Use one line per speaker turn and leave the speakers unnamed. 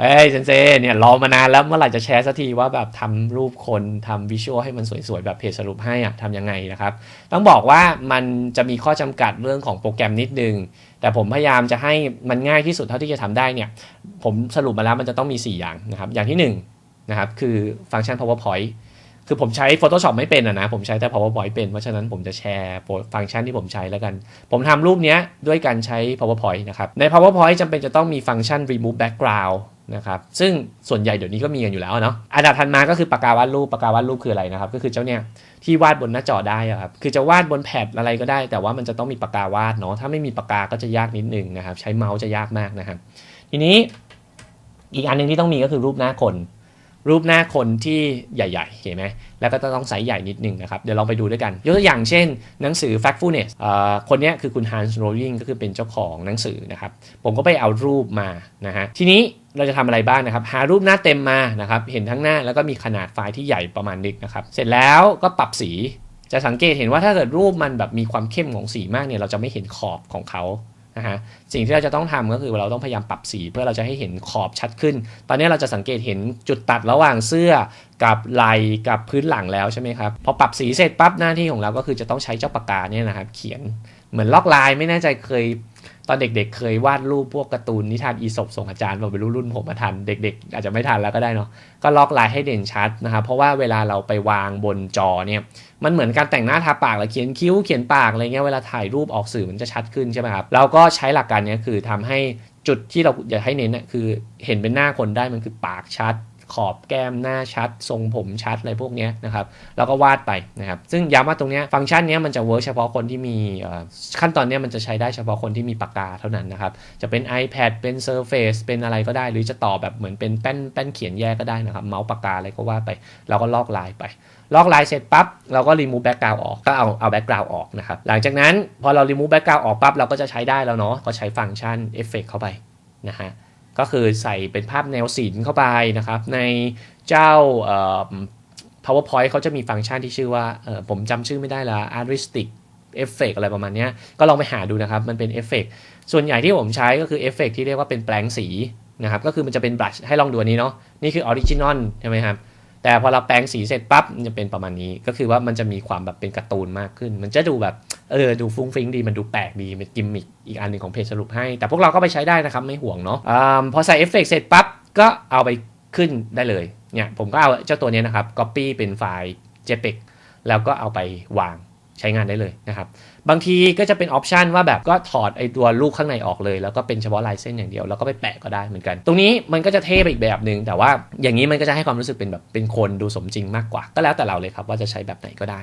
เฮ้ยเซนเซเนี่ยรอมานานแล้วเมื่อไหร่จะแชร์สักทีว่าแบบทำรูปคนทำวิชวลให้มันสวยๆ แบบเพจสรุปให้อะทำยังไงนะครับ ต้องบอกว่ามันจะมีข้อจำกัดเรื่องของโปรแกรมนิดนึง แต่ผมพยายามจะให้มันง่ายที่สุดเท่าที่จะทำได้เนี่ยผมสรุปมาแล้วมันจะต้องมี 4 อย่างนะครับ อย่างที่1นะครับคือฟังก์ชัน powerpoint คือผมใช้ Photoshop ไม่เป็นอะนะ ผมใช้แต่ PowerPoint เป็น เพราะฉะนั้นผมจะแชร์ฟังก์ชันที่ผมใช้แล้วกัน ผมทำรูปเนี้ยด้วยการใช้ PowerPoint นะครับ ใน PowerPoint จำเป็นจะต้องมีฟังก์ชัน remove background นะครับซึ่งส่วนใหญ่เดี๋ยวนี้ก็มีกันอยู่แล้วเนาะอันดับถัดมาก็คือปากกาวาดรูปปากกาวาดรูปคืออะไรนะครับ ก็คือเจ้าเนี่ยที่วาดบนหน้าจอได้อะครับคือจะวาดบนแพดอะไรก็ได้ แต่ว่ามันจะต้องมีปากกาวาดเนาะถ้าไม่มีปากกาก็จะยากนิดนึงนะครับ ใช้เมาส์จะยากมากนะครับ ทีนี้อีกอันหนึงที่ต้องมีก็คือรูปหน้าคน รูปหน้าคนที่ใหญ่ๆเห็นไหมแล้วก็จะต้องไซส์ใหญ่นิดนึงนะครับเดี๋ยวลองไปดูด้วยกัน ยกตัวอย่างเช่น หนังสือ Factfulness อคนเนี้ยคือคุณ Hans Rosling ก็คือเป็นเจ้าของหนังสือนะครับ ผมก็ไปเอารูปมานะฮะทีนี้ เราจะทำอะไรบ้างนะครับ หารูปหน้าเต็มมานะครับ เห็นทั้งหน้าแล้วก็มีขนาดไฟล์ที่ใหญ่ประมาณนึงนะครับ เสร็จแล้วก็ปรับสี จะสังเกตเห็นว่าถ้าเกิดรูปมันแบบมีความเข้มของสีมากเนี่ย เราจะไม่เห็นขอบของเขานะฮะ สิ่งที่เราจะต้องทำก็คือเราต้องพยายามปรับสี เพื่อเราจะให้เห็นขอบชัดขึ้น ตอนนี้เราจะสังเกตเห็นจุดตัดระหว่างเสื้อกับไหล่กับพื้นหลังแล้วใช่ไหมครับ พอปรับสีเสร็จปั๊บหน้าที่ของเราก็คือจะต้องใช้เจ้าปากกาเนี่ยนะครับ เขียน เหมือนลอกลายไม่แน่ใจเคย ตอนเด็กๆเคยวาดรูปพวกการ์ตูนนิทานอีสปส่งอาจารย์บอกไปรู้รุ่นผมมาทันเด็ก ๆ อาจจะไม่ทันแล้วก็ได้เนาะก็ล็อกลายให้เด่นชัดนะครับเพราะว่าเวลาเราไปวางบนจอเนี่ยมันเหมือนการแต่งหน้าทาปากหรือเขียนคิ้วเขียนปากอะไรเงี้ยเวลาถ่ายรูปออกสื่อมันจะชัดขึ้นใช่ไหมครับเราก็ใช้หลักการนี้คือทำให้จุดที่เราอยากให้เน้นน่ะคือเห็นเป็นหน้าคนได้มันคือปากชัด ขอบแก้มหน้าชัด ทรงผมชัดอะไรพวกนี้นะครับแล้วก็วาดไปนะครับซึ่งย้ำว่าตรงนี้ฟังก์ชันนี้มันจะเวิร์กเฉพาะคนที่มีขั้นตอนนี้มันจะใช้ได้เฉพาะคนที่มีปากกาเท่านั้นนะครับจะเป็น iPad เป็น Surface เป็นอะไรก็ได้ หรือจะต่อแบบเหมือนเป็นแป้นแป้นเขียนแยกก็ได้นะครับเมาส์ปากกาอะไรก็ว่าไป เราก็ลอกลายไปลอกลายเสร็จปั๊บเราก็ remove background ออกก็เอาเอา background ออกนะครับหลังจากนั้นพอเรา remove background ออกปั๊บเราก็จะใช้ได้แล้วเนาะก็ใช้ฟังก์ชัน effect เข้าไปนะฮะ ก็คือใส่เป็นภาพแนวศิลป์เข้าไปนะครับ ในเจ้า powerpoint เขาจะมีฟังก์ชันที่ชื่อว่าผมจำชื่อไม่ได้ละ artistic effect อะไรประมาณนี้ก็ลองไปหาดูนะครับ มันเป็นเอฟเฟกส่วนใหญ่ที่ผมใช้ก็คือเอฟเฟกที่เรียกว่าเป็นแปลงสีนะครับ ก็คือมันจะเป็นบลัชให้ลองดูอันนี้เนาะนี่คือออริจินอลใช่ไหมครับแต่พอเราแปลงสีเสร็จปั๊บมันจะเป็นประมาณนี้ ก็คือว่ามันจะมีความแบบเป็นการ์ตูนมากขึ้น มันจะดูแบบ เออดูฟุ้งฟิ้งดีมันดูแปลกดีเป็นกิมมิคอีกอันหนึ่งของเพจสรุปให้ แต่พวกเราก็ไปใช้ได้นะครับ ไม่ห่วงเนาะอพอใส่เอฟเฟกเสร็จปั๊บ ก็เอาไปขึ้นได้เลยเนี่ยผมก็เอาเจ้าตัวนี้นะครับ Copy เป็นไฟล์ JPEG แล้วก็เอาไปวางใช้งานได้เลยนะครับ บางทีก็จะเป็นออปชันว่าแบบก็ถอดไอตัวลูกข้างในออกเลย แล้วก็เป็นเฉพาะลายเส้นอย่างเดียว แล้วก็ไปแปะก็ได้เหมือนกัน ตรงนี้มันก็จะเท่ไปอีกแบบหนึ่งแต่ว่าอย่างนี้มันก็จะให้ความรู้สึกเป็นแบบเป็นคนดูสมจริงมากกว่า ก็แล้วแต่เราเลยครับว่าจะใช้แบบไหนก็ได้